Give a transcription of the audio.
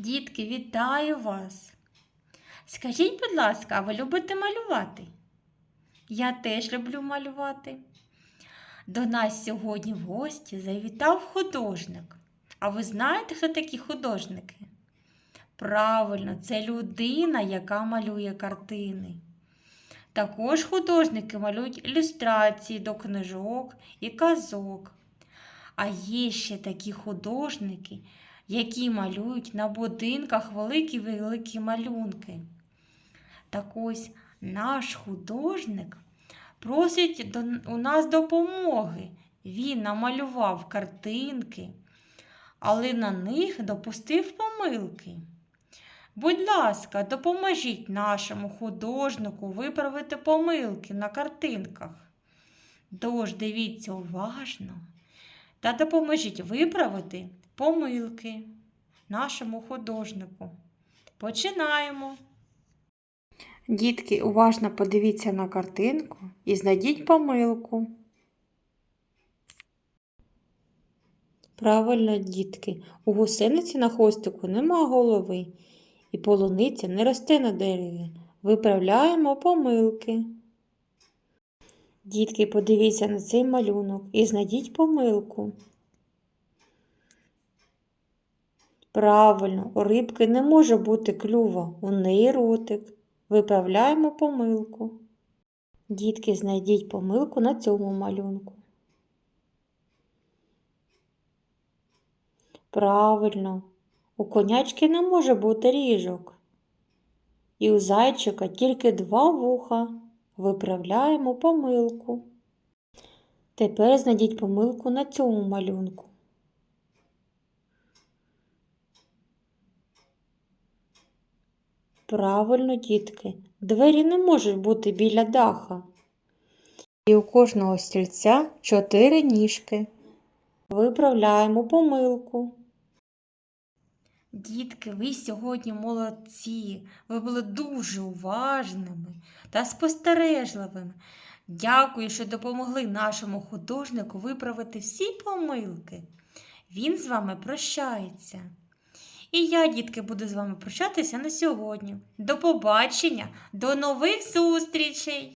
Дітки, вітаю вас! Скажіть, будь ласка, а ви любите малювати? Я теж люблю малювати. До нас сьогодні в гості завітав художник. А ви знаєте, хто такі художники? Правильно, це людина, яка малює картини. Також художники малюють ілюстрації до книжок і казок. А є ще такі художники, які малюють на будинках великі-великі малюнки. Так ось наш художник просить у нас допомоги. Він намалював картинки, але на них допустив помилки. Будь ласка, допоможіть нашому художнику виправити помилки на картинках. Тож дивіться уважно та допоможіть виправити помилки нашому художнику. Починаємо. Дітки, уважно подивіться на картинку і знайдіть помилку. Правильно, дітки, у гусениці на хвостику нема голови, і полуниця не росте на дереві. Виправляємо помилки. Дітки, подивіться на цей малюнок і знайдіть помилку. Правильно, у рибки не може бути клюва, у неї ротик. Виправляємо помилку. Дітки, знайдіть помилку на цьому малюнку. Правильно, у конячки не може бути ріжок. І у зайчика тільки два вуха. Виправляємо помилку. Тепер знайдіть помилку на цьому малюнку. Правильно, дітки, двері не можуть бути біля даха. І у кожного стільця чотири ніжки. Виправляємо помилку. Дітки, ви сьогодні молодці. Ви були дуже уважними та спостережливими. Дякую, що допомогли нашому художнику виправити всі помилки. Він з вами прощається. І я, дітки, буду з вами прощатися на сьогодні. До побачення, до нових зустрічей!